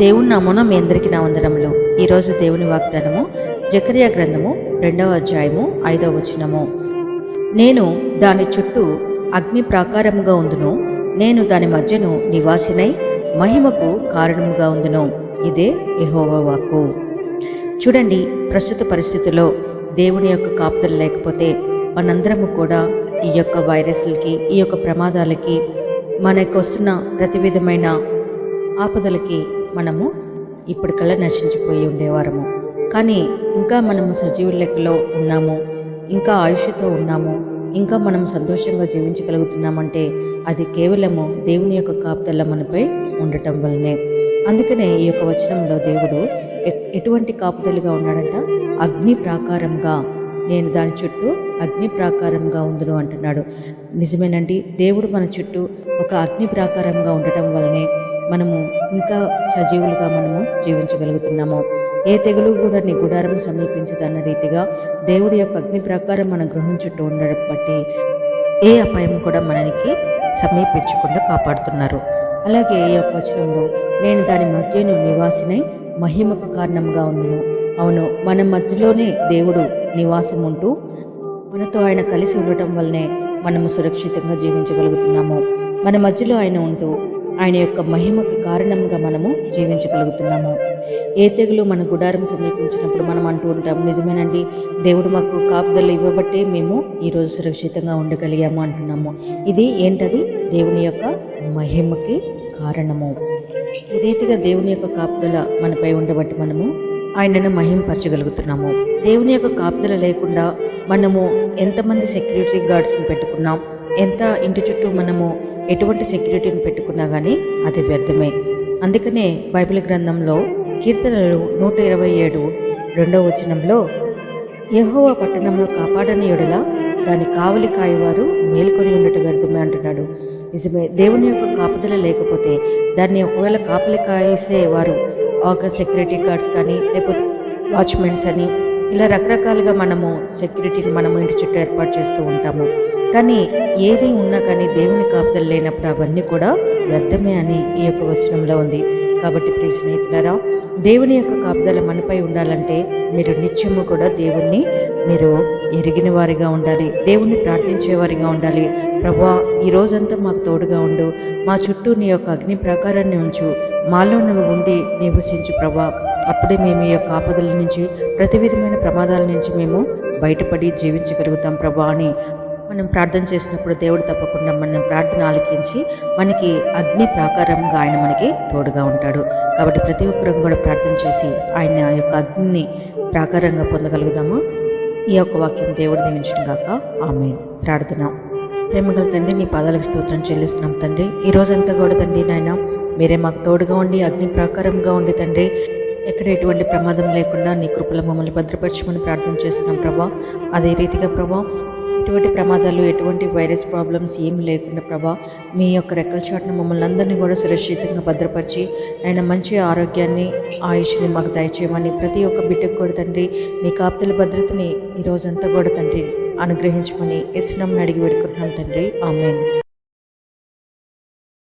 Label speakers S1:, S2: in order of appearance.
S1: దేవుని నామమున మీ అందరికీ నా వందనములు. ఈరోజు దేవుని వాగ్దానము జకరియా గ్రంథము రెండవ అధ్యాయము ఐదవ వచనము. నేను దాని చుట్టూ అగ్ని ప్రాకారముగా ఉందును. నేను దాని మధ్యను నివాసినై మహిమకు కారణముగా ఉందును. ఇదే యహోవా వాక్కు. చూడండి ప్రస్తుత పరిస్థితుల్లో దేవుని యొక్క కాపుదలు లేకపోతే మనందరము కూడా ఈ యొక్క వైరస్లకి ఈ యొక్క ప్రమాదాలకి మనకు వస్తున్న ప్రతి విధమైన ఆపదలకి మనము ఇప్పటికల్లా నశించిపోయి ఉండేవారము. కానీ ఇంకా మనము సజీవ లెక్కలో ఉన్నాము ఇంకా ఆయుష్తో ఉన్నాము ఇంకా మనం సంతోషంగా జీవించగలుగుతున్నామంటే అది కేవలము దేవుని యొక్క కాపుదల మనపై ఉండటం వల్లనే. అందుకనే ఈ యొక్క వచనంలో దేవుడు ఎటువంటి కాపుదలుగా ఉన్నాడంట? అగ్ని ప్రాకారంగా. నేను దాని చుట్టూ అగ్ని ప్రాకారంగా ఉందును అంటున్నాడు. నిజమేనండి దేవుడు మన చుట్టూ ఒక అగ్ని ప్రాకారంగా ఉండటం వల్లనే మనము ఇంకా సజీవులుగా మనము జీవించగలుగుతున్నాము. ఏ తెగులు కూడా నీ గుడారం సమీపించదన్న రీతిగా దేవుడి యొక్క అగ్ని ప్రకారం మన గృహం చుట్టూ ఉండడం బట్టి ఏ అపాయం కూడా మనకి సమీపించకుండా కాపాడుతున్నారు. అలాగే ఈ యొక్క వచనంలో నేను దాని మధ్యను నివాసినై మహిమకు కారణంగా ఉందును అవును మన మధ్యలోనే దేవుడు నివాసం ఉంటూ మనతో ఆయన కలిసి ఉండటం వల్లనే మనము సురక్షితంగా జీవించగలుగుతున్నాము. మన మధ్యలో ఆయన ఉంటూ ఆయన యొక్క మహిమకి కారణంగా మనము జీవించగలుగుతున్నాము. ఏ తెగులు మన గుడారం సమీపించినప్పుడు మనం అంటూ ఉంటాం నిజమేనండి దేవుడు మాకు కాపుదలు ఇవ్వబట్టే మేము ఈరోజు సురక్షితంగా ఉండగలిగాము అంటున్నాము. ఇది ఏంటది? దేవుని యొక్క మహిమకి కారణము. ఈ రీతిగా దేవుని యొక్క కాపుదల మనపై ఉండబట్టి మనము ఆయనను మహింపరచగలుగుతున్నాము. దేవుని యొక్క కాపుదల లేకుండా మనము ఎంతమంది సెక్యూరిటీ గార్డ్స్ని పెట్టుకున్నాం ఎంత ఇంటి చుట్టూ మనము ఎటువంటి సెక్యూరిటీని పెట్టుకున్నా కానీ అది వ్యర్థమే. అందుకనే బైబిల్ గ్రంథంలో కీర్తనలు నూట ఇరవై ఏడు రెండవ వచనంలో యహోవ పట్టణంలో కాపాడని ఎడల దాని కావలి కాయవారు మేల్కొని ఉండటం వ్యర్థమే అంటున్నాడు. నిజమే దేవుని యొక్క కాపుదల లేకపోతే దాన్ని ఒకవేళ కాపలి కాయేసే వారు ఒక సెక్యూరిటీ గార్డ్స్ కానీ లేకపోతే వాచ్మెన్స్ అని ఇలా రకరకాలుగా మనము సెక్యూరిటీని మనము ఇంటి చుట్టూ ఏర్పాటు చేస్తూ ఉంటాము. కానీ ఏది ఉన్నా కానీ దేవుని కాపుదలు లేనప్పుడు అవన్నీ కూడా వ్యర్థమే అని ఈ యొక్క వచనంలో ఉంది. కాబట్టి ప్రియ స్నేహితులారా దేవుని యొక్క కాపుదల మనపై ఉండాలంటే మీరు నిత్యము కూడా దేవుణ్ణి మీరు ఎరిగిన వారిగా ఉండాలి దేవుణ్ణి ప్రార్థించేవారిగా ఉండాలి. ప్రభా ఈ రోజంతా మాకు తోడుగా ఉండు. మా చుట్టూ నీ యొక్క అగ్ని ప్రాకారాన్ని ఉంచు. మాలో నువ్వు ఉండి నివసించు ప్రభా. అప్పుడే మేము ఈ యొక్క ఆపదల నుంచి ప్రతి విధమైన ప్రమాదాల నుంచి మేము బయటపడి జీవించగలుగుతాం ప్రభా అని మనం ప్రార్థన చేసినప్పుడు దేవుడు తప్పకుండా మనం ప్రార్థన ఆలకించి మనకి అగ్ని ప్రాకారంగా ఆయన మనకి తోడుగా ఉంటాడు. కాబట్టి ప్రతి ఒక్కరూ కూడా ప్రార్థన చేసి ఆయన యొక్క అగ్నిని ప్రాకారంగా పొందగలుగుదాము. ఈ యొక్క వాక్యం దేవుడు దీవించిన కాక ఆమె ప్రార్థన. ప్రేమగల తండ్రి నీ పాదాలకు స్తోత్రం చెల్లిస్తున్నాం తండ్రి. ఈ రోజంతా కూడా తండ్రి నాయన మీరే మాకు తోడుగా ఉండి అగ్ని ప్రాకారంగా ఉండి తండ్రి. ఎక్కడ ఎటువంటి ప్రమాదం లేకుండా నీ కృపల మమ్మల్ని భద్రపరచమని ప్రార్థన చేస్తున్నాం ప్రభా. అదే రీతిగా ప్రభా ఎటువంటి ప్రమాదాలు ఎటువంటి వైరస్ ప్రాబ్లమ్స్ ఏమి లేకుండా ప్రభా మీ యొక్క రెక్కల చాటున మమ్మల్ని అందరినీ కూడా సురక్షితంగా భద్రపరిచి ఆయన మంచి ఆరోగ్యాన్ని ఆయుష్ని మాకు దయచేయమని ప్రతి ఒక్క బిడ్డకు కూడా తండ్రి మీ కాపుతల భద్రతని ఈ రోజంతా కూడా తండ్రి అనుగ్రహించమని ఇస్తున్నామని అడిగి పెడుకుంటున్నాం తండ్రి. ఆమె